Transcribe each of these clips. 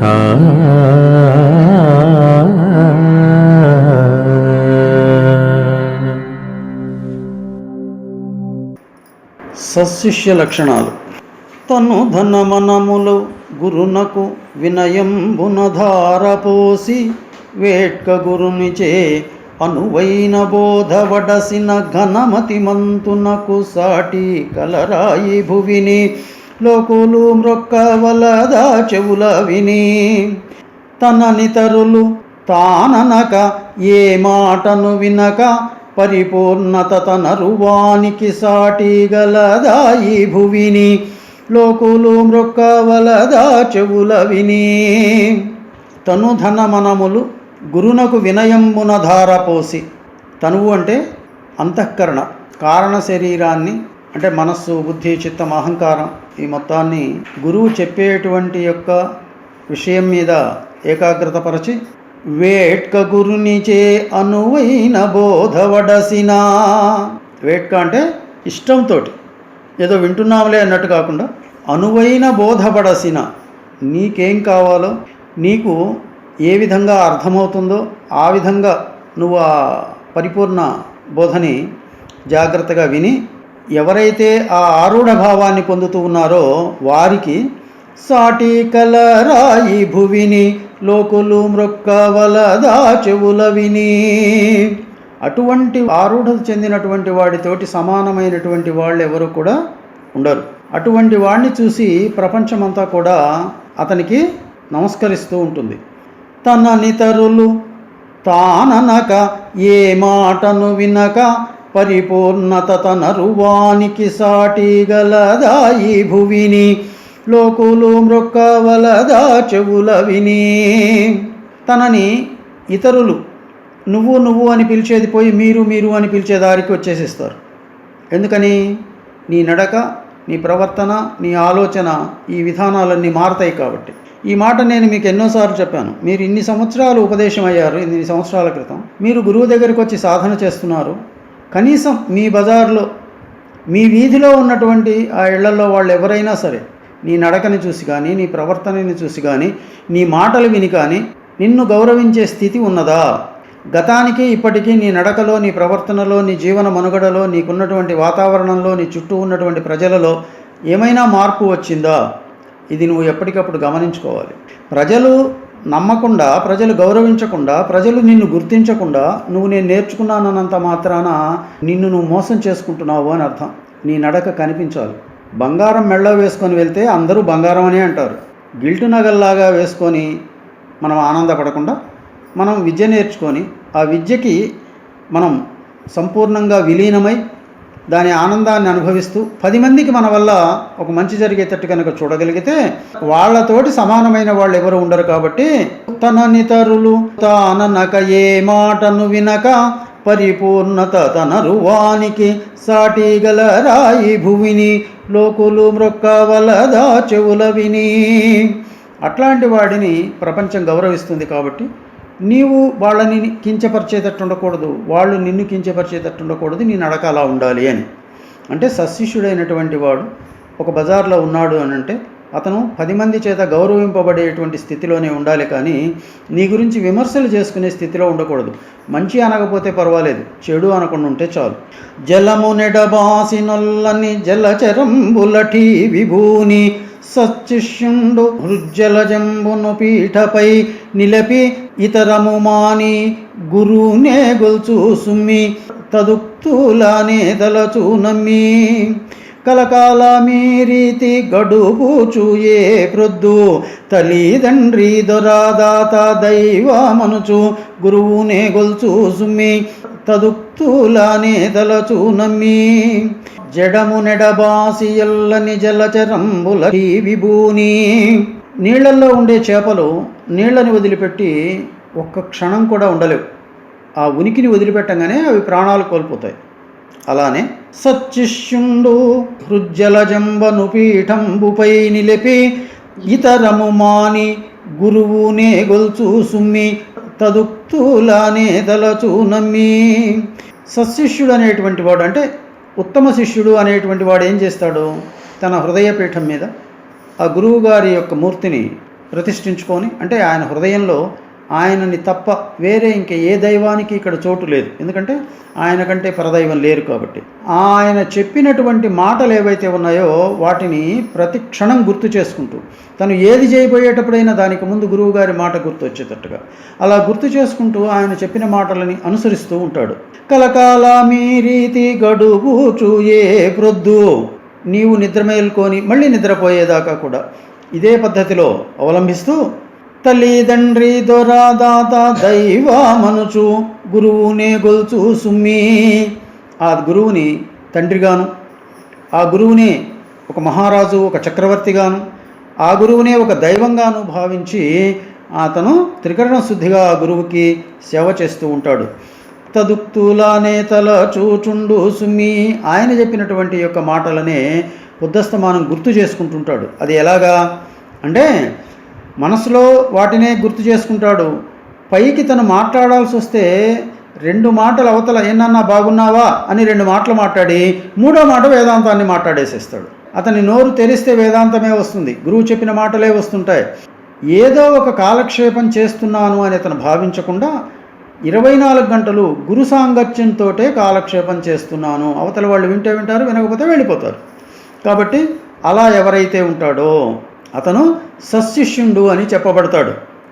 సశిష్య లక్షణాలు. తను ధనమనములు గురునకు వినయంబునధారపోసి వేట్క గురునిచే అనువైన బోధవడసిన ఘనమతి మంతునకు సాటి కలరాయి భువిని లోకులు మ్రొక్కవలదా చెవుల విని. తననితరులు తాననక ఏ మాటను వినక పరిపూర్ణత తనరువానికి సాటి ఈ భువిని. లోకులు మృక్కవలదా చెవుల విని. తను ధనమనములు గురునకు వినయంబున ధారపోసి తనువు అంటే అంతఃకరణ కారణ శరీరాన్ని అంటే మనస్సు బుద్ధి చిత్తం అహంకారం ఈ మొత్తాన్ని గురువు చెప్పేటువంటి యొక్క విషయం మీద ఏకాగ్రతపరచి వేట్క గురునిచే అనువైన బోధవడసినా వేట్క అంటే ఇష్టంతో ఏదో వింటున్నాంలే అన్నట్టు కాకుండా అనువైన బోధపడసిన నీకేం కావాలో నీకు ఏ విధంగా అర్థమవుతుందో ఆ విధంగా నువ్వు ఆ పరిపూర్ణ బోధని జాగ్రత్తగా విని ఎవరైతే ఆ ఆరూఢ భావాన్ని పొందుతూ ఉన్నారో వారికి సాటి కలరాయి భువిని లోకులు మృక్కవలదా చెవుల విని. అటువంటి ఆరూఢత చెందినటువంటి వాడితోటి సమానమైనటువంటి వాళ్ళు ఎవరు కూడా ఉండరు. అటువంటి వాడిని చూసి ప్రపంచమంతా కూడా అతనికి నమస్కరిస్తూ ఉంటుంది. తన నితరులు తాననక ఏ మాటను వినక పరిపూర్ణత తనరువానికి సాటి గలదాయి భువిని లోకులు మృక్కవలదా చెవుల విని తనని ఇతరులు నువ్వు నువ్వు అని పిలిచేది పోయి మీరు మీరు అని పిలిచే దారికి వచ్చేసిస్తారు. ఎందుకని? నీ నడక నీ ప్రవర్తన నీ ఆలోచన ఈ విధానాలన్నీ మారతాయి కాబట్టి. ఈ మాట నేను మీకు ఎన్నోసార్లు చెప్పాను. మీరు ఇన్ని సంవత్సరాలు ఉపదేశం అయ్యారు ఇన్ని సంవత్సరాల క్రితం. మీరు గురువు దగ్గరికి వచ్చి సాధన చేస్తున్నారు. కనీసం మీ బజార్లో మీ వీధిలో ఉన్నటువంటి ఆ ఇళ్ళలో వాళ్ళు ఎవరైనా సరే నీ నడకని చూసి కానీ నీ ప్రవర్తనని చూసి కానీ నీ మాటలు విని కానీ నిన్ను గౌరవించే స్థితి ఉన్నదా? గతానికి ఇప్పటికీ నీ నడకలో నీ ప్రవర్తనలో నీ జీవన మనుగడలో నీకున్నటువంటి వాతావరణంలో నీ చుట్టూ ఉన్నటువంటి ప్రజలలో ఏమైనా మార్పు వచ్చిందా? ఇది నువ్వు ఎప్పటికప్పుడు గమనించుకోవాలి. ప్రజలు నమ్మకుండా ప్రజలు గౌరవించకుండా ప్రజలు నిన్ను గుర్తించకుండా నువ్వు నేను నేర్చుకున్నానన్నంత మాత్రాన నిన్ను నువ్వు మోసం చేసుకుంటున్నావు అని అర్థం. నీ నడక కనిపించాలి. బంగారం మెళ్ళ వేసుకొని వెళ్తే అందరూ బంగారం అనే అంటారు. గిల్టు నగల్లాగా వేసుకొని మనం ఆనందపడకుండా మనం విద్య నేర్చుకొని ఆ విద్యకి మనం సంపూర్ణంగా విలీనమై దాని ఆనందాన్ని అనుభవిస్తూ పది మందికి మన వల్ల ఒక మంచి జరిగేటట్టు కనుక చూడగలిగితే వాళ్ళతోటి సమానమైన వాళ్ళు ఎవరు ఉండరు కాబట్టి తన నితరులు తాననక ఏ మాటను వినక పరిపూర్ణత తన రువానికి సాటి గల రాయి భువిని లోకులు మ్రొక్కవలదా చెవుల విని. అట్లాంటి వాడిని ప్రపంచం గౌరవిస్తుంది కాబట్టి నీవు వాళ్ళని కించపరిచేటట్టు ఉండకూడదు వాళ్ళు నిన్ను కించపరిచేటట్టు ఉండకూడదు నీ నడక అలా ఉండాలి అని. అంటే సశిష్యుడైనటువంటి వాడు ఒక బజార్లో ఉన్నాడు అని అంటే అతను పది మంది చేత గౌరవింపబడేటువంటి స్థితిలోనే ఉండాలి కానీ నీ గురించి విమర్శలు చేసుకునే స్థితిలో ఉండకూడదు. మంచి అనకపోతే పర్వాలేదు చెడు అనకుండా ఉంటే చాలు. జలము నెడబాసినొల్లని బుల్లటి విభూని సచ్చిష్యుండు హృజ్జలజంబును పీఠపై నిలపి ఇతరము మాని గురునే గొల్చూసుమ్మి తదుక్తులానే తలచూ నమ్మి. కలకాల మీ రీతి గడుపుచు ఏ ప్రొద్దు తల్లిదండ్రి దొరాదాత దైవమనుచు గురువునే గొల్చు సుమ్మి తదుక్తులానే తలచు నమ్మి. జడము నెడబాసి ఎల్లని జలచరంబుల విభూని నీళ్ళల్లో ఉండే చేపలు నీళ్ళని వదిలిపెట్టి ఒక్క క్షణం కూడా ఉండలేవు. ఆ ఉనికిని వదిలిపెట్టంగానే అవి ప్రాణాలు కోల్పోతాయి. అలానే సచ్చిష్యుండు హృజ్జలజంబను పీఠంబుపై నిలిపి ఇతరము మాని గురువునే గొల్చు సుమ్మి తదుక్తులానే తలచూ నమ్మి. సశిష్యుడు అనేటువంటి వాడు అంటే ఉత్తమ శిష్యుడు అనేటువంటి వాడు ఏం చేస్తాడు? తన హృదయపీఠం మీద ఆ గురువు గారి యొక్క మూర్తిని ప్రతిష్ఠించుకొని అంటే ఆయన హృదయంలో ఆయనని తప్ప వేరే ఇంక ఏ దైవానికి ఇక్కడ చోటు లేదు. ఎందుకంటే ఆయన కంటే పరదైవం లేరు కాబట్టి. ఆయన చెప్పినటువంటి మాటలు ఏవైతే ఉన్నాయో వాటిని ప్రతి క్షణం గుర్తు చేసుకుంటూ తను ఏది చేయబోయేటప్పుడైనా దానికి ముందు గురువు గారి మాట గుర్తు వచ్చేటట్టుగా అలా గుర్తు చేసుకుంటూ ఆయన చెప్పిన మాటలని అనుసరిస్తూ ఉంటాడు. కలకాల మీ రీతి గడువు ఏ ప్రొద్దు నీవు నిద్ర మేల్కొని మళ్ళీ నిద్రపోయేదాకా కూడా ఇదే పద్ధతిలో అవలంబిస్తూ తల్లిదండ్రి దొరాదాత దైవమనుచు గురువునే గొల్చు సుమ్మి. ఆ గురువుని తండ్రిగాను ఆ గురువుని ఒక మహారాజు ఒక చక్రవర్తిగాను ఆ గురువునే ఒక దైవంగాను భావించి అతను త్రికరణ శుద్ధిగా ఆ గురువుకి సేవ చేస్తూ ఉంటాడు. తదుక్తులానే తల చూచుండు సుమ్మి. ఆయన చెప్పినటువంటి యొక్క మాటలనే బుద్ధస్తమానం గుర్తు చేసుకుంటుంటాడు. అది ఎలాగా అంటే మనసులో వాటినే గుర్తు చేసుకుంటాడు. పైకి తను మాట్లాడాల్సి వస్తే రెండు మాటలు అవతల ఏనన్నా బాగున్నావా? అని రెండు మాటలు మాట్లాడి మూడో మాట వేదాంతాన్ని మాట్లాడేసేస్తాడు. అతని నోరు తెరిస్తే వేదాంతమే వస్తుంది. గురువు చెప్పిన మాటలే వస్తుంటాయి. ఏదో ఒక కాలక్షేపం చేస్తున్నాను అని అతను భావించకుండా ఇరవై నాలుగు గంటలు గురు సాంగత్యంతో కాలక్షేపం చేస్తున్నాను. అవతల వాళ్ళు వింటే వింటారు వినకపోతే వెళ్ళిపోతారు. కాబట్టి అలా ఎవరైతే ఉంటాడో అతను సశిష్యుండు అని చెప్పబడతాడు.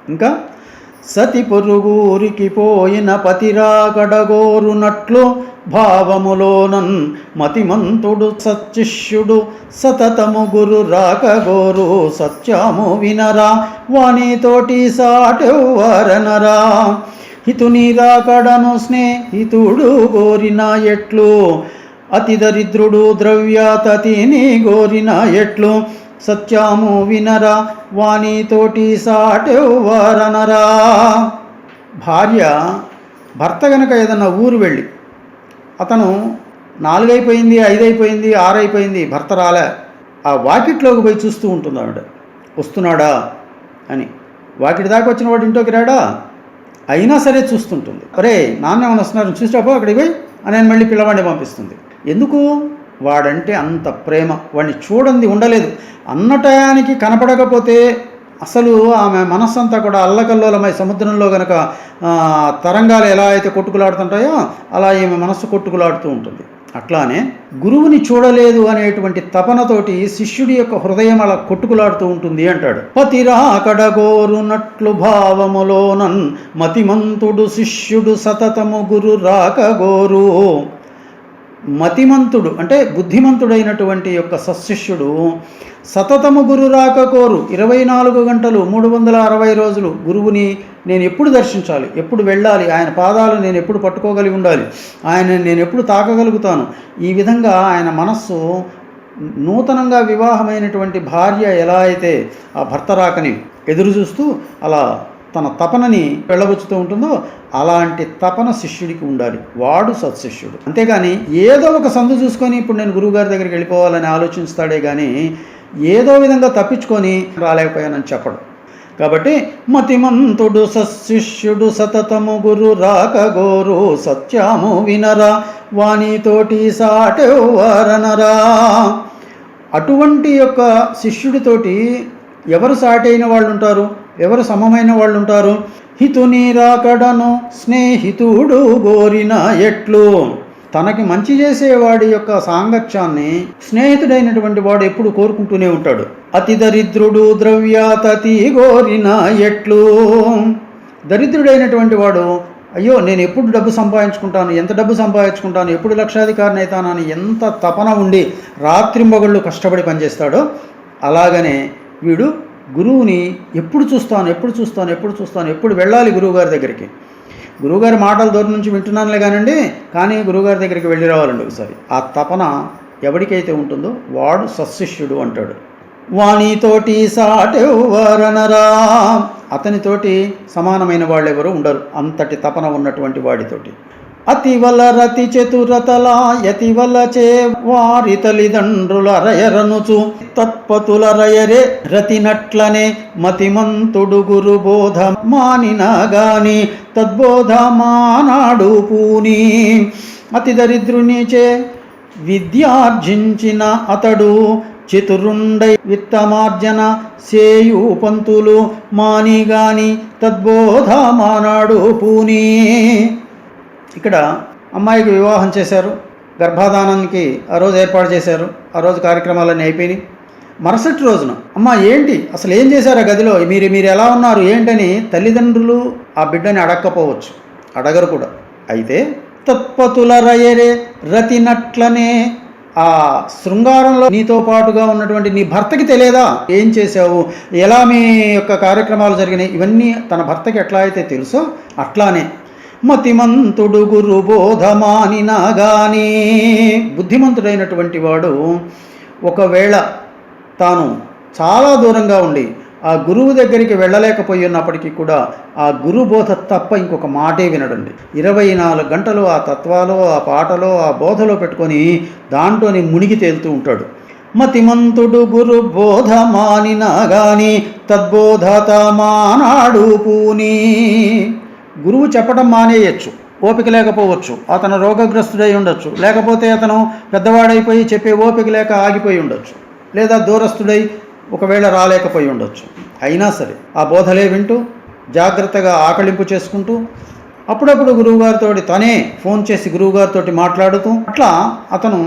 ఇంకా సతి పొరుగురికి పోయిన పతిరాకడగోరునట్లు భావములోనన్ మతిమంతుడు సత్శిష్యుడు సతతము గురు రాకగోరు సత్యము వినరా వాణితోటి సాటెవ్వరనరా. హితుని రాకడను స్నేహితుడు గోరిన ఎట్లు అతి దరిద్రుడు ద్రవ్యాతతిని గోరిన ఎట్లు సత్యాము వినరా వాణితోటి సాటెవ్వరనరా. భార్య భర్త గనక ఏదన్నా ఊరు వెళ్ళి అతను నాలుగైపోయింది ఐదైపోయింది ఆరైపోయింది భర్త రాలే ఆ వాకిట్లోకి పోయి చూస్తూ ఉంటుంది ఆవిడ. వస్తున్నాడా అని. వాకిటి దాకా వచ్చిన వాడు ఇంట్లోకి రాడా? అయినా సరే చూస్తుంటుంది. అరే నాన్న ఏమైనా వస్తున్నారు? చూసేటప్పుడు అక్కడికి పోయి అని మళ్ళీ పిల్లవాడిని పంపిస్తుంది. ఎందుకు? వాడంటే అంత ప్రేమ. వాడిని చూడంది ఉండలేదు. అన్న టయానికి కనపడకపోతే అసలు ఆమె మనస్సంతా కూడా అల్లకల్లోలమై సముద్రంలో గనక తరంగాలు ఎలా అయితే కొట్టుకులాడుతుంటాయో అలా ఈమె మనస్సు కొట్టుకులాడుతూ ఉంటుంది. అట్లానే గురువుని చూడలేదు అనేటువంటి తపనతోటి శిష్యుడి యొక్క హృదయం అలా కొట్టుకులాడుతూ ఉంటుంది అంటాడు. పతిరాకడగోరునట్లు భావములోనన్ మతిమంతుడు శిష్యుడు సతతము గురు రాకగోరు మతిమంతుడు అంటే బుద్ధిమంతుడైనటువంటి యొక్క సశిష్యుడు సతతము గురు రాక కోరు. ఇరవై నాలుగు గంటలు మూడు వందల అరవై రోజులు గురువుని నేను ఎప్పుడు దర్శించాలి? ఎప్పుడు వెళ్ళాలి? ఆయన పాదాలు నేను ఎప్పుడు పట్టుకోగలిగి ఉండాలి? ఆయన నేను ఎప్పుడు తాకగలుగుతాను? ఈ విధంగా ఆయన మనస్సు నూతనంగా వివాహమైనటువంటి భార్య ఎలా అయితే ఆ భర్త రాకని ఎదురు చూస్తూ అలా తన తపనని వెళ్ళబుచ్చుతూ ఉంటుందో అలాంటి తపన శిష్యుడికి ఉండాలి. వాడు సత్శిష్యుడు. అంతేగాని ఏదో ఒక సందు చూసుకొని ఇప్పుడు నేను గురువుగారి దగ్గరికి వెళ్ళిపోవాలని ఆలోచిస్తాడే కానీ ఏదో విధంగా తప్పించుకొని రాలేకపోయానని చెప్పడు. కాబట్టి మతిమంతుడు సశిష్యుడు సతతము గురు రాక గోరు సత్యము వినరా వాణితోటి సాటెవ్వరనరా. అటువంటి యొక్క శిష్యుడితోటి ఎవరు సాటైన వాళ్ళు ఉంటారు ఎవరు సమమైన వాళ్ళు ఉంటారు హితుని రాకడను స్నేహితుడు గోరిన ఎట్లు. తనకి మంచి చేసేవాడి యొక్క సాంగత్యాన్ని స్నేహితుడైనటువంటి వాడు ఎప్పుడు కోరుకుంటూనే ఉంటాడు. అతి దరిద్రుడు ద్రవ్యాతతి గోరిన ఎట్లు. దరిద్రుడైనటువంటి వాడు అయ్యో నేను ఎప్పుడు డబ్బు సంపాదించుకుంటాను? ఎంత డబ్బు సంపాదించుకుంటాను? ఎప్పుడు లక్షాధికారిని అవుతానని ఎంత తపన ఉండి రాత్రింబగళ్ళు కష్టపడి పనిచేస్తాడో అలాగనే వీడు గురువుని ఎప్పుడు చూస్తాను ఎప్పుడు చూస్తాను ఎప్పుడు చూస్తాను ఎప్పుడు వెళ్ళాలి గురువుగారి దగ్గరికి? గురువుగారి మాటల దూరం నుంచి వింటున్నానులే కానండి కానీ గురువుగారి దగ్గరికి వెళ్ళి రావాలండి ఒకసారి. ఆ తపన ఎవరికైతే ఉంటుందో వాడు సశిష్యుడు అంటాడు. వాణితోటి సాటెవ్వరనరా అతనితోటి సమానమైన వాళ్ళెవరూ ఉండరు. అంతటి తపన ఉన్నటువంటి వాడితోటి. అతివల రతి చతురతల యతివల చే వారి తల్లిదండ్రుల రయరనుచు తత్పతుల రయరే రతినట్లనే మతిమంతుడు గురు బోధ మానినా గాని తద్బోధ మానాడు పూని అతి దరిద్రునిచే విద్యార్జించిన అతడు చతురుండై విత్తమార్జన సేయు పంతులు మానిగాని తద్బోధ మానాడు పూని ఇక్కడ అమ్మాయికి వివాహం చేశారు. గర్భాధానానికి ఆ రోజు ఏర్పాటు చేశారు. ఆ రోజు కార్యక్రమాలన్నీ అయిపోయినాయి. మరుసటి రోజున అమ్మ ఏంటి? అసలు ఏం చేశారు ఆ గదిలో? మీరు మీరు ఎలా ఉన్నారు? ఏంటని తల్లిదండ్రులు ఆ బిడ్డని అడక్కపోవచ్చు. అడగరు కూడా. అయితే తత్పతుల రయరే రతినట్లనే ఆ శృంగారంలో నీతో పాటుగా ఉన్నటువంటి నీ భర్తకి తెలియదా? ఏం చేసావు ఎలా మీ యొక్క కార్యక్రమాలు జరిగినాయి? ఇవన్నీ తన భర్తకి ఎట్లా అయితే తెలుసో అట్లానే మతిమంతుడు గురు బోధమానినా గాని బుద్ధిమంతుడైనటువంటి వాడు ఒకవేళ తాను చాలా దూరంగా ఉండి ఆ గురువు దగ్గరికి వెళ్ళలేకపోయి ఉన్నప్పటికీ కూడా ఆ గురు బోధ తప్ప ఇంకొక మాటే వినడండి. ఇరవై నాలుగు గంటలు ఆ తత్వాలో ఆ పాటలో ఆ బోధలో పెట్టుకొని దాంట్లోని మునిగి తేలుతూ ఉంటాడు. మతిమంతుడు గురు బోధ మానినా గాని తద్బోధత మానాడు పూని. గురువు చెప్పడం మానేయచ్చు ఓపిక లేకపోవచ్చు అతను రోగగ్రస్తుడై ఉండొచ్చు లేకపోతే అతను పెద్దవాడైపోయి చెప్పే ఓపిక లేక ఆగిపోయి ఉండొచ్చు లేదా దూరస్తుడై ఒకవేళ రాలేకపోయి ఉండొచ్చు. అయినా సరే ఆ బోధలే వింటూ జాగ్రత్తగా ఆకలింపు చేసుకుంటూ అప్పుడప్పుడు గురువుగారితో తనే ఫోన్ చేసి గురువుగారితో మాట్లాడుతూ అట్లా అతను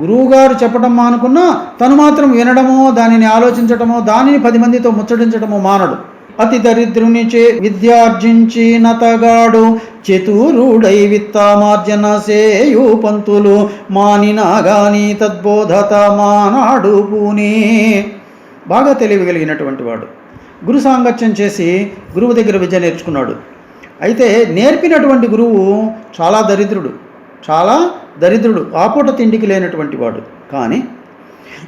గురువుగారు చెప్పడం మానుకున్నా తను మాత్రం వినడమో దానిని ఆలోచించటమో దానిని పది మందితో ముచ్చటించడమో మానడు. అతి దరిద్రునిచే విద్యార్జించి నతగాడు చతురుడై విత్తామార్జన సేయు పంతులు మానినా గాని తద్బోధత మానాడు పూని. బాగా తెలియగలిగినటువంటి వాడు. గురు సాంగత్యం చేసి గురువు దగ్గర విద్య నేర్చుకున్నాడు. అయితే నేర్పినటువంటి గురువు చాలా దరిద్రుడు చాలా దరిద్రుడు ఆపూట తిండికి లేనటువంటి వాడు. కానీ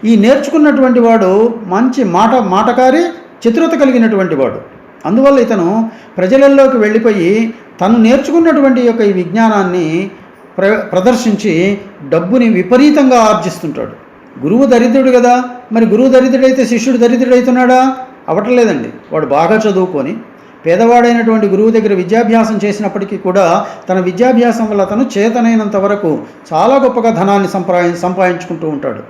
ఈ నేర్చుకున్నటువంటి వాడు మంచి మాట మాటకారి చతురత కలిగినటువంటి వాడు. అందువల్ల ఇతను ప్రజలలోకి వెళ్ళిపోయి తను నేర్చుకున్నటువంటి యొక్క ఈ విజ్ఞానాన్ని ప్ర ప్రదర్శించి డబ్బుని విపరీతంగా ఆర్జిస్తుంటాడు. గురువు దరిద్రుడు కదా మరి గురువు దరిద్రుడైతే శిష్యుడు దరిద్రుడైతున్నాడా? అవట్లేదండి. వాడు బాగా చదువుకొని పేదవాడైనటువంటి గురువు దగ్గర విద్యాభ్యాసం చేసినప్పటికీ కూడా తన విద్యాభ్యాసం వల్ల తను చేతనైనంత వరకు చాలా గొప్పగా ధనాన్ని సంపాది సంపాదించుకుంటూ ఉంటాడు.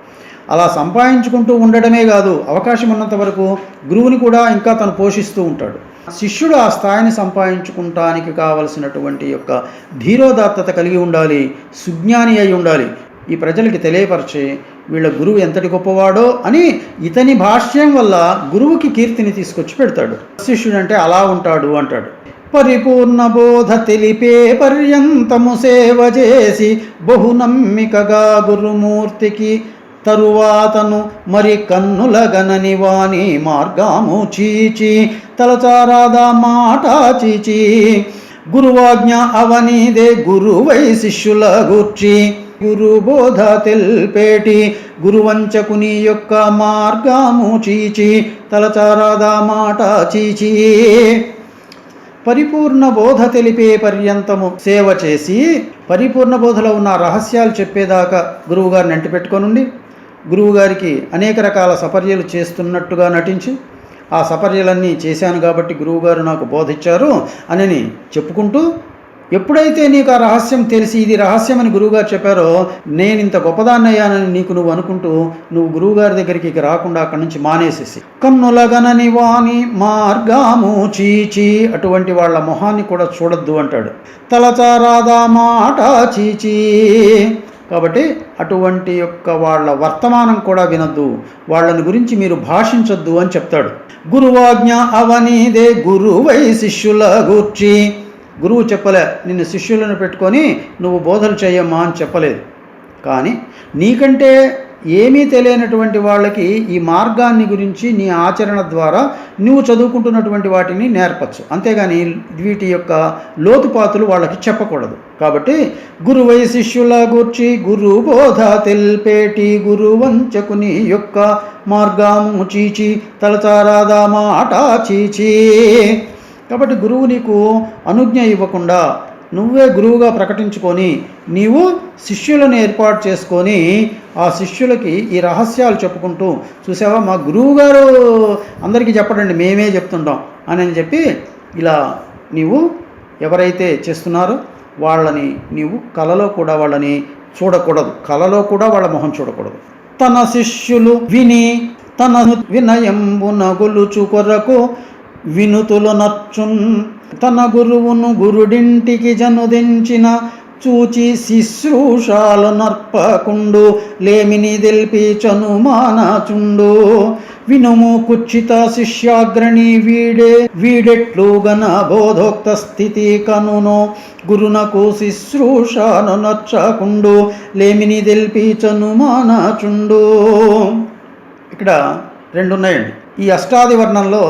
అలా సంపాదించుకుంటూ ఉండడమే కాదు అవకాశం ఉన్నంత వరకు గురువుని కూడా ఇంకా తను పోషిస్తూ ఉంటాడు. శిష్యుడు ఆ స్థాయిని సంపాదించుకుంటానికి కావలసినటువంటి యొక్క ధీరోదాత్తత కలిగి ఉండాలి సుజ్ఞాని అయి ఉండాలి. ఈ ప్రజలకి తెలియపరిచి వీళ్ళ గురువు ఎంతటి గొప్పవాడో అని ఇతని భాష్యం వల్ల గురువుకి కీర్తిని తీసుకొచ్చి పెడతాడు. శిష్యుడు అంటే అలా ఉంటాడు అంటాడు. పరిపూర్ణ బోధ తెలిపే పర్యంతము సేవ చేసి బహునమ్మికగా గురుమూర్తికి తరువాతను మరి కన్నుల వాని మార్గాము చీచి తలచారాదా మాట చీచి. గురువాజ్ఞ అవనీదే గురువై శిష్యుల గూర్చి. గురు బోధ తెల్పేటి గురువంచకుని యొక్క మార్గము చీచి తలచారాదా మాట చీచి. పరిపూర్ణ బోధ తెలిపే పర్యంతము సేవ చేసి పరిపూర్ణ బోధలో ఉన్న రహస్యాలు చెప్పేదాకా గురువుగారిని అంటిపెట్టుకొనుండి. గురువుగారికి అనేక రకాల సపర్యలు చేస్తున్నట్టుగా నటించి ఆ సపర్యలన్నీ చేశాను కాబట్టి గురువుగారు నాకు బోధించారు అని చెప్పుకుంటూ ఎప్పుడైతే నీకు ఆ రహస్యం తెలిసి ఇది రహస్యం అని గురువుగారు చెప్పారో నేను ఇంత గొప్పదాన్నయ్యానని నీకు నువ్వు అనుకుంటూ నువ్వు గురువుగారి దగ్గరికి ఇక రాకుండా అక్కడి నుంచి మానేసేసి కన్నులగనని వాణి మార్గాము చీచి అటువంటి వాళ్ళ మొహాన్ని కూడా చూడొద్దు అంటాడు. తలచారాదా మాట చీచీ. కాబట్టి అటువంటి యొక్క వాళ్ళ వర్తమానం కూడా వినద్దు. వాళ్ళని గురించి మీరు భాషించొద్దు అని చెప్తాడు. గురువాజ్ఞ అవనీదే గురువై శిష్యుల గూర్చి. గురువు చెప్పలే నిన్ను శిష్యులను పెట్టుకొని నువ్వు బోధలు చేయమ్మా అని చెప్పలేదు. కానీ నీకంటే ఏమీ తెలియనటువంటి వాళ్ళకి ఈ మార్గాన్ని గురించి నీ ఆచరణ ద్వారా నువ్వు చదువుకుంటున్నటువంటి వాటిని నేర్పచ్చు. అంతేగాని వీటి యొక్క లోతుపాతులు వాళ్ళకి చెప్పకూడదు. కాబట్టి గురువై శిష్యుల గూర్చి గురు బోధ తెల్పేటి గురు వంచకుని యొక్క మార్గాము చీచి తలచారాదా మాట చీచి. కాబట్టి గురువు నీకు అనుజ్ఞ ఇవ్వకుండా నువ్వే గురువుగా ప్రకటించుకొని నీవు శిష్యులను ఏర్పాటు చేసుకొని ఆ శిష్యులకి ఈ రహస్యాలు చెప్పుకుంటూ చూసావా మా గురువు గారు అందరికీ చెప్పడండి మేమే చెప్తుంటాం అని చెప్పి ఇలా నీవు ఎవరైతే చేస్తున్నారో వాళ్ళని నీవు కలలో కూడా వాళ్ళని చూడకూడదు. కలలో కూడా వాళ్ళ మొహం చూడకూడదు. తన శిష్యులు విని తన వినయంబు గొలుచు కొరకు వినుతులు నచ్చున్ తన గురువును గురుడింటికి జనుదించిన చూచి శుశ్రూషాలు నర్పకుండు లేమిని దెల్పి చనుమానాచుండు వినుము కుచ్చిత శిష్యాగ్రణి వీడే వీడెట్లు గన బోధోక్త స్థితి కనును. గురునకు శుశ్రూషాను నచ్చకుండు లేమిని దెల్పి చనుమానాచుండు ఇక్కడ రెండున్నాయండి. ఈ అష్టాది వర్ణంలో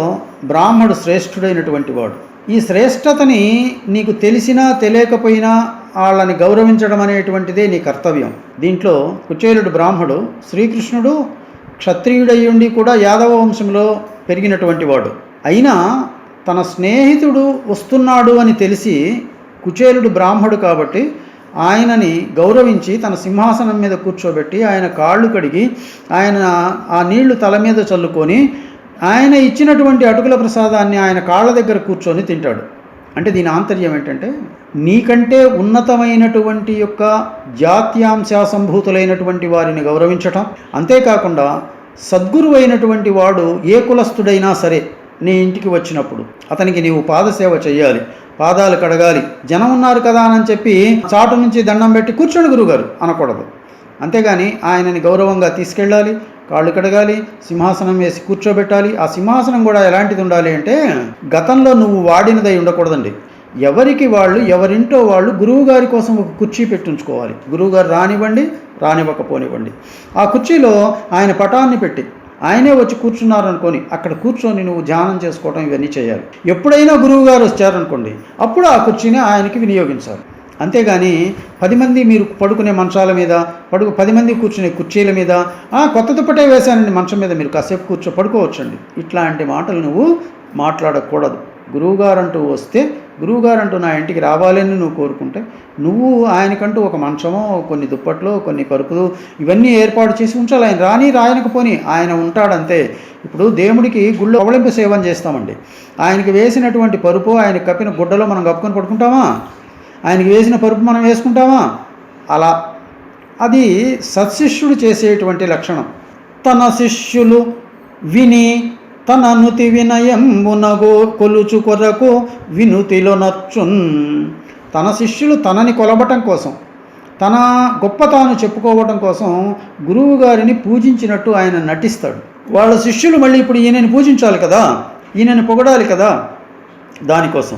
బ్రాహ్మడు శ్రేష్ఠుడైనటువంటి వాడు. ఈ శ్రేష్టతని నీకు తెలిసినా తెలియకపోయినా వాళ్ళని గౌరవించడం అనేటువంటిదే నీ కర్తవ్యం. దీంట్లో కుచేలుడు బ్రాహ్మడు శ్రీకృష్ణుడు క్షత్రియుడయ్యుండి కూడా యాదవ వంశంలో పెరిగినటువంటి వాడు. అయినా తన స్నేహితుడు వస్తున్నాడు అని తెలిసి కుచేలుడు బ్రాహ్మడు కాబట్టి ఆయనని గౌరవించి తన సింహాసనం మీద కూర్చోబెట్టి ఆయన కాళ్ళు కడిగి ఆయన ఆ నీళ్ళు తల మీద చల్లుకొని ఆయన ఇచ్చినటువంటి అటుకుల ప్రసాదాన్ని ఆయన కాళ్ళ దగ్గర కూర్చొని తింటాడు. అంటే దీని ఆంతర్యం ఏంటంటే నీకంటే ఉన్నతమైనటువంటి యొక్క జాత్యాంశాసంభూతులైనటువంటి వారిని గౌరవించటం. అంతేకాకుండా సద్గురువు అయినటువంటి వాడు ఏ కులస్థుడైనా సరే నీ ఇంటికి వచ్చినప్పుడు అతనికి నీవు పాదసేవ చేయాలి పాదాలు కడగాలి జనం ఉన్నారు కదా అని చెప్పి చాటు నుంచి దండం పెట్టి కూర్చోండి గురుగారు అనకూడదు. అంతేగాని ఆయనని గౌరవంగా తీసుకెళ్ళాలి కాళ్ళు కడగాలి సింహాసనం వేసి కూర్చోబెట్టాలి. ఆ సింహాసనం కూడా ఎలాంటిది ఉండాలి అంటే గతంలో నువ్వు వాడినదై ఉండకూడదండి. ఎవరికి వాళ్ళు ఎవరింటో వాళ్ళు గురువుగారి కోసం ఒక కుర్చీ పెట్టించుకోవాలి. గురువుగారు రానివ్వండి రానివ్వకపోనివ్వండి. ఆ కుర్చీలో ఆయన పటాన్ని పెట్టి ఆయనే వచ్చి కూర్చున్నారనుకొని అక్కడ కూర్చొని నువ్వు ధ్యానం చేసుకోవడం ఇవన్నీ చేయాలి. ఎప్పుడైనా గురువు గారు వచ్చారనుకోండి అప్పుడు ఆ కుర్చీని ఆయనకి వినియోగించాలి. అంతేగాని పది మంది మీరు పడుకునే మంచాల మీద పడుకు పది మంది కూర్చునే కుర్చీల మీద కొత్త దుప్పటే వేశానండి మంచం మీద మీరు కాసేపు కూర్చో పడుకోవచ్చండి. ఇట్లాంటి మాటలు నువ్వు మాట్లాడకూడదు. గురువుగారు అంటూ వస్తే గురువుగారు అంటూ నా ఇంటికి రావాలని నువ్వు కోరుకుంటే నువ్వు ఆయనకంటూ ఒక మంచమో కొన్ని దుప్పట్లు కొన్ని పరుపులు ఇవన్నీ ఏర్పాటు చేసి ఉంచాలి. ఆయన రాని రాయనకపోని ఆయన ఉంటాడంతే. ఇప్పుడు దేవుడికి గుళ్ళు అవళింపు సేవం చేస్తామండి. ఆయనకి వేసినటువంటి పరుపు ఆయన కప్పిన గుడ్డలో మనం కప్పుకొని పడుకుంటామా? ఆయనకి వేసిన పరుపు మనం వేసుకుంటామా? అలా. అది సత్శిష్యుడు చేసేటువంటి లక్షణం. తన శిష్యులు విని తన నుతి వినయంబునగో కొలుచు కొరకు వినుతిలో నచ్చున్. తన శిష్యులు తనని కొలబటం కోసం తన గొప్పతాను చెప్పుకోవటం కోసం గురువు గారిని పూజించినట్టు ఆయన నటిస్తాడు. వాళ్ళ శిష్యులు మళ్ళీ ఇప్పుడు ఈయనని పూజించాలి కదా? ఈయనని పొగడాలి కదా? దానికోసం.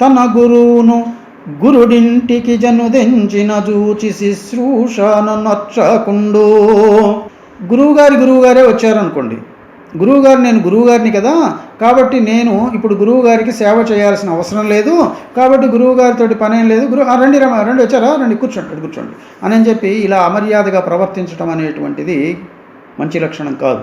తన గురువును గురుడింటికి జనుదెంచిన జూచి శుశ్రూషను నచ్చకుండు. గురువుగారి గురువుగారే వచ్చారనుకోండి. గురువుగారు నేను గురువుగారిని కదా కాబట్టి నేను ఇప్పుడు గురువుగారికి సేవ చేయాల్సిన అవసరం లేదు కాబట్టి గురువుగారితో పనేం లేదు. గురువు రండి రమ రండి వచ్చారా? రండి కూర్చోండి ఇక్కడ కూర్చోండి. అని చెప్పి ఇలా అమర్యాదగా ప్రవర్తించడం అనేటువంటిది మంచి లక్షణం కాదు.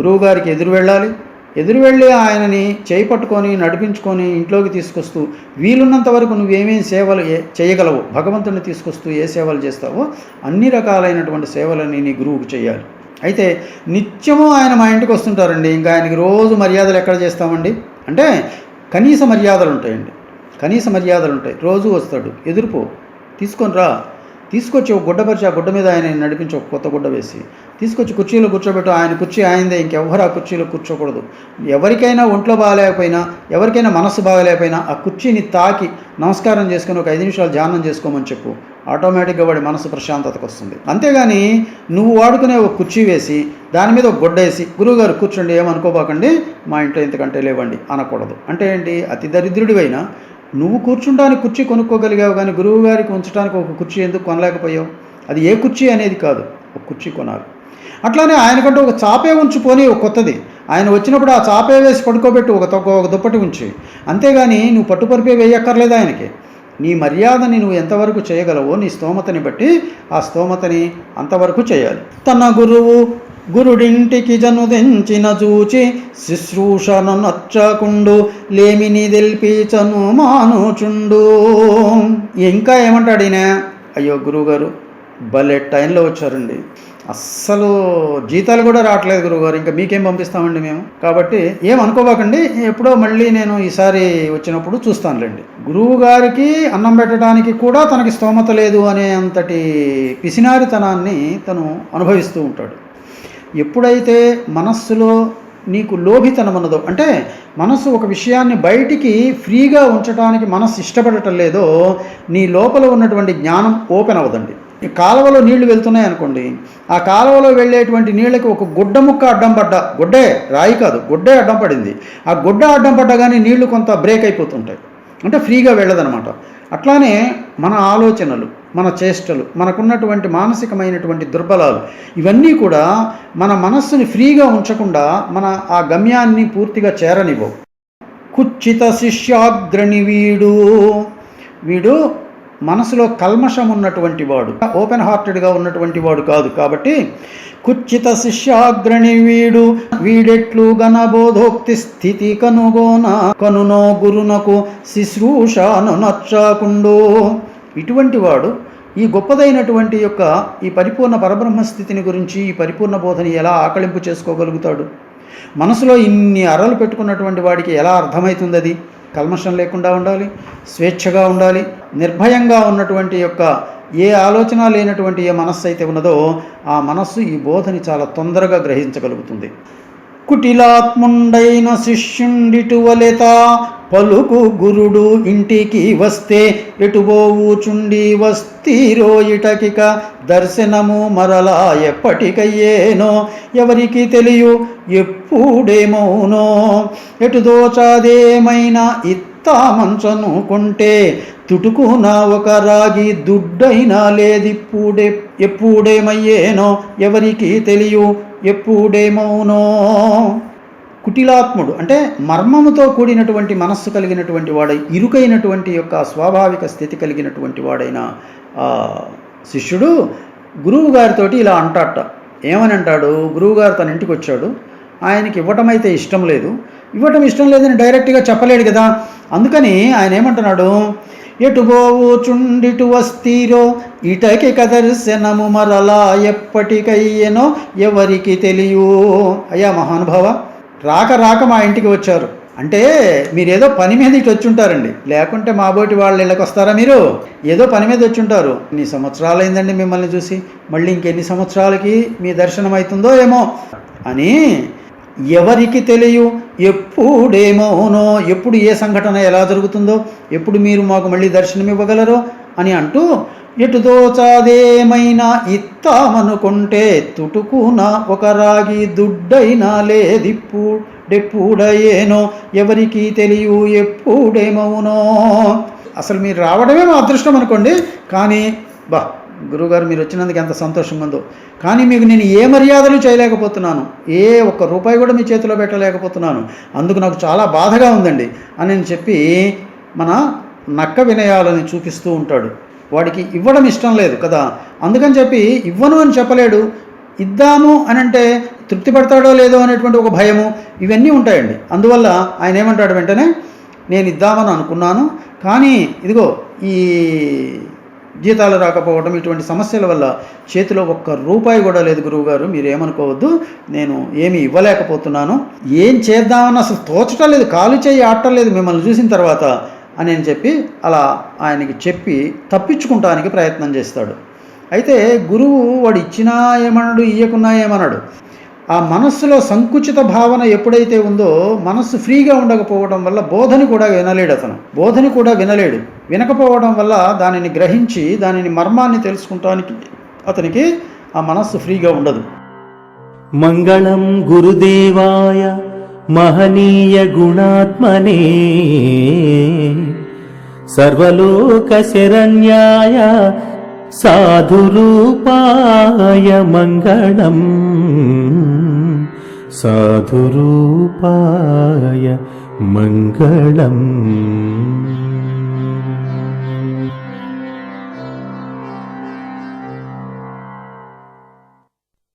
గురువుగారికి ఎదురు వెళ్ళాలి ఎదురు వెళ్ళి ఆయనని చేయి పట్టుకొని నడిపించుకొని ఇంట్లోకి తీసుకొస్తూ వీలున్నంత వరకు నువ్వేమేమి సేవలు చేయగలవు? భగవంతుని తీసుకొస్తూ ఏ సేవలు చేస్తావో అన్ని రకాలైనటువంటి సేవలని నీ గురువుకు చేయాలి అయితే నిత్యము ఆయన మా ఇంటికి వస్తుంటారండి. ఇంకా ఆయనకి రోజు మర్యాదలు ఎక్కడ చేస్తామండి? అంటే కనీస మర్యాదలు ఉంటాయండి. కనీస మర్యాదలు ఉంటాయి. రోజు వస్తాడు. ఎదురుపో తీసుకొని రా. తీసుకొచ్చి ఒక గుడ్డ పరిచి ఆ గుడ్డ మీద ఆయన నడిపించి ఒక కొత్త గుడ్డ వేసి తీసుకొచ్చి కుర్చీలో కూర్చోబెట్టు ఆయన కుర్చీ ఆయనదే ఇంకెవ్వరు ఆ కుర్చీలో కూర్చోకూడదు. ఎవరికైనా ఒంట్లో బాగాలేకపోయినా ఎవరికైనా మనసు బాగాలేకపోయినా ఆ కుర్చీని తాకి నమస్కారం చేసుకుని ఒక ఐదు నిమిషాలు ధ్యానం చేసుకోమని చెప్పు. ఆటోమేటిక్గా వాడి మనసు ప్రశాంతతకు వస్తుంది. అంతేగాని నువ్వు వాడుకునే ఒక కుర్చీ వేసి దాని మీద ఒక గుడ్డ వేసి గురువుగారు కూర్చోండి ఏమనుకోబాకండి మా ఇంట్లో ఇంతకంటే లేవండి అనకూడదు. అంటే ఏంటి? అతి దరిద్రుడివైనా నువ్వు కూర్చుంటానికి కుర్చీ కొనుక్కోగలిగావు కానీ గురువు గారికి ఉంచడానికి ఒక కుర్చీ ఎందుకు కొనలేకపోయావు? అది ఏ కుర్చీ అనేది కాదు. ఒక కుర్చీ కొనాలి. అట్లానే ఆయనకంటూ ఒక చాపే ఉంచుకొని ఒక కొత్తది. ఆయన వచ్చినప్పుడు ఆ చాపే వేసి పడుకోబెట్టు ఒక తొక్క ఒక దుప్పటి ఉంచి. అంతేగాని నువ్వు పట్టుపరిపే వేయక్కర్లేదు ఆయనకి. నీ మర్యాదని నువ్వు ఎంతవరకు చేయగలవో నీ స్తోమతని బట్టి ఆ స్తోమతని అంతవరకు చేయాలి. తన గురువు గురుడింటికి జనుదెంచిన చూచి శుశ్రూషను నచ్చకుండు లేమిని తెల్పించను మానుచుండు. ఇంకా ఏమంటాడు ఈయన అయ్యో గురువుగారు భలే టైంలో వచ్చారండి. అస్సలు జీతాలు కూడా రావట్లేదు గురువుగారు ఇంకా మీకేం పంపిస్తామండి మేము? కాబట్టి ఏం అనుకోబాకండి ఎప్పుడో మళ్ళీ నేను ఈసారి వచ్చినప్పుడు చూస్తానులేండి. గురువు గారికి అన్నం పెట్టడానికి కూడా తనకి స్తోమత లేదు అనే అంతటి పిసినారితనాన్ని తను అనుభవిస్తూ ఉంటాడు. ఎప్పుడైతే మనస్సులో నీకు లోభితనం అన్నదో అంటే మనస్సు ఒక విషయాన్ని బయటికి ఫ్రీగా ఉంచడానికి మనస్సు ఇష్టపడటం లేదో నీ లోపల ఉన్నటువంటి జ్ఞానం ఓపెన్ అవ్వదండి. ఈ కాలువలో నీళ్ళు వెళ్తున్నాయి అనుకోండి ఆ కాలువలో వెళ్ళేటువంటి నీళ్ళకి ఒక గుడ్డ ముక్క అడ్డం పడ్డ గుడ్డే రాయి కాదు గుడ్డే అడ్డం పడింది. ఆ గుడ్డ అడ్డం పడ్డగానే నీళ్ళు కొంత బ్రేక్ అయిపోతుంటాయి. అంటే ఫ్రీగా వెళ్ళదనమాట. అట్లానే మన ఆలోచనలు మన చేష్టలు మనకున్నటువంటి మానసికమైనటువంటి దుర్బలాలు ఇవన్నీ కూడా మన మనస్సుని ఫ్రీగా ఉంచకుండా మన ఆ గమ్యాన్ని పూర్తిగా చేరనివ్వవు. కుచ్చిత శిష్యాగ్రణి వీడు. వీడు మనసులో కల్మషం ఉన్నటువంటి వాడు ఓపెన్ హార్టెడ్గా ఉన్నటువంటి వాడు కాదు. కాబట్టి కుచ్చిత శిష్యాగ్రణి వీడు వీడెట్లు గణబోధోక్తి స్థితి కనుగోన కనునో గురునకు శుశ్రూషను నచ్చాకుండో. ఇటువంటి వాడు ఈ గొప్పదైనటువంటి యొక్క ఈ పరిపూర్ణ పరబ్రహ్మ స్థితిని గురించి ఈ పరిపూర్ణ బోధని ఎలా ఆకలింపు చేసుకోగలుగుతాడు? మనసులో ఇన్ని అరలు పెట్టుకున్నటువంటి వాడికి ఎలా అర్థమవుతుంది అది కల్మషం లేకుండా ఉండాలి స్వేచ్ఛగా ఉండాలి నిర్భయంగా ఉన్నటువంటి యొక్క ఏ ఆలోచన లేనటువంటి ఏ మనస్సు అయితే ఉన్నదో ఆ మనస్సు ఈ బోధని చాలా తొందరగా గ్రహించగలుగుతుంది. కుటిలాత్ముండైన శిష్యుండిటువలెత పలుకు గురుడు ఇంటికి వస్తే ఎటుబోవుచుండి వస్తీరో ఇటకిక దర్శనము మరలా ఎప్పటికయ్యేనో? ఎవరికి తెలియు? ఎప్పుడేమౌనో? ఎటుదోచాదేమైనా ఇత్తామంచను కొంటే తుటుకున ఒక రాగి దుడ్డైనా లేదిప్పుడే ఎప్పుడేమయ్యేనో ఎవరికి తెలియు ఎప్పుడేమౌనో కుటిలాత్ముడు అంటే మర్మముతో కూడినటువంటి మనస్సు కలిగినటువంటి వాడై ఇరుకైనటువంటి యొక్క స్వాభావిక స్థితి కలిగినటువంటి వాడైన శిష్యుడు గురువు గారితో ఇలా అంటాట. ఏమని అంటాడు గురువుగారు తన ఇంటికి వచ్చాడు ఆయనకి ఇవ్వటమైతే ఇష్టం లేదు. ఇవ్వటం ఇష్టం లేదని డైరెక్ట్గా చెప్పలేడు కదా. అందుకని ఆయన ఏమంటున్నాడు? ఎటు చుండిటు వస్తీరో ఇటకి కదర్శనము మరలా ఎప్పటికయ్యనో ఎవరికి తెలియు? అయ్యా మహానుభావ రాక రాక మా ఇంటికి వచ్చారు. అంటే మీరు ఏదో పని మీద ఇటు వచ్చి ఉంటారండి లేకుంటే మా బోటి వాళ్ళ ఇళ్ళకి వస్తారా మీరు? ఏదో పని మీద వచ్చి ఉంటారు ఎన్ని సంవత్సరాలు అయిందండి మిమ్మల్ని చూసి. మళ్ళీ ఇంకెన్ని సంవత్సరాలకి మీ దర్శనం అవుతుందో ఏమో అని ఎవరికి తెలియు? ఎప్పుడేమోనో ఎప్పుడు ఏ సంఘటన ఎలా జరుగుతుందో? ఎప్పుడు మీరు మాకు మళ్ళీ దర్శనం ఇవ్వగలరో అని అంటూ ఎటు దోచాదేమైనా ఇత్తామనుకుంటే తుటుకున ఒక రాగి దుడ్డైనా లేదిప్పు డెప్పుడయేనో? ఎవరికి తెలియ? ఎప్పుడేమవునో అసలు మీరు రావడమే మా అదృష్టం అనుకోండి. కానీ బా గురువుగారు మీరు వచ్చినందుకు ఎంత సంతోషం ఉందో. కానీ మీకు నేను ఏ మర్యాదలు చేయలేకపోతున్నాను. ఏ ఒక్క రూపాయి కూడా మీ చేతిలో పెట్టలేకపోతున్నాను. అందుకు నాకు చాలా బాధగా ఉందండి. అని చెప్పి మన నక్క వినయాలని చూపిస్తూ ఉంటాడు. వాడికి ఇవ్వడం ఇష్టం లేదు కదా. అందుకని చెప్పి ఇవ్వను అని చెప్పలేడు. ఇద్దాము అని అంటే తృప్తి పడతాడో లేదో అనేటువంటి ఒక భయము ఇవన్నీ ఉంటాయండి. అందువల్ల ఆయన ఏమంటాడు వెంటనే నేను ఇద్దామని అనుకున్నాను. కానీ ఇదిగో ఈ జీతాలు రాకపోవడం ఇటువంటి సమస్యల వల్ల చేతిలో ఒక్క రూపాయి కూడా లేదు గురువుగారు. మీరు ఏమనుకోవద్దు. నేను ఏమి ఇవ్వలేకపోతున్నాను. ఏం చేద్దామని అసలు తోచటం లేదు కాలు చేయి ఆడటం లేదు మిమ్మల్ని చూసిన తర్వాత అని అని చెప్పి అలా ఆయనకి చెప్పి తప్పించుకుంటానికి ప్రయత్నం చేస్తాడు. అయితే గురువు వాడు ఇచ్చినా ఏమన్నాడు ఇయ్యకున్నా ఏమన్నాడు ఆ మనస్సులో సంకుచిత భావన ఎప్పుడైతే ఉందో మనస్సు ఫ్రీగా ఉండకపోవడం వల్ల బోధని కూడా వినలేడు అతను. బోధని కూడా వినలేడు. వినకపోవడం వల్ల దానిని గ్రహించి దానిని మర్మాన్ని తెలుసుకుంటానికి అతనికి ఆ మనస్సు ఫ్రీగా ఉండదు. మంగళం గురుదేవాయ మహనీయ గుణాత్మనే. సర్వలోక శరణ్యాయ సాధురూపాయ మంగళం. साधुरूपाय मङ्गलम्।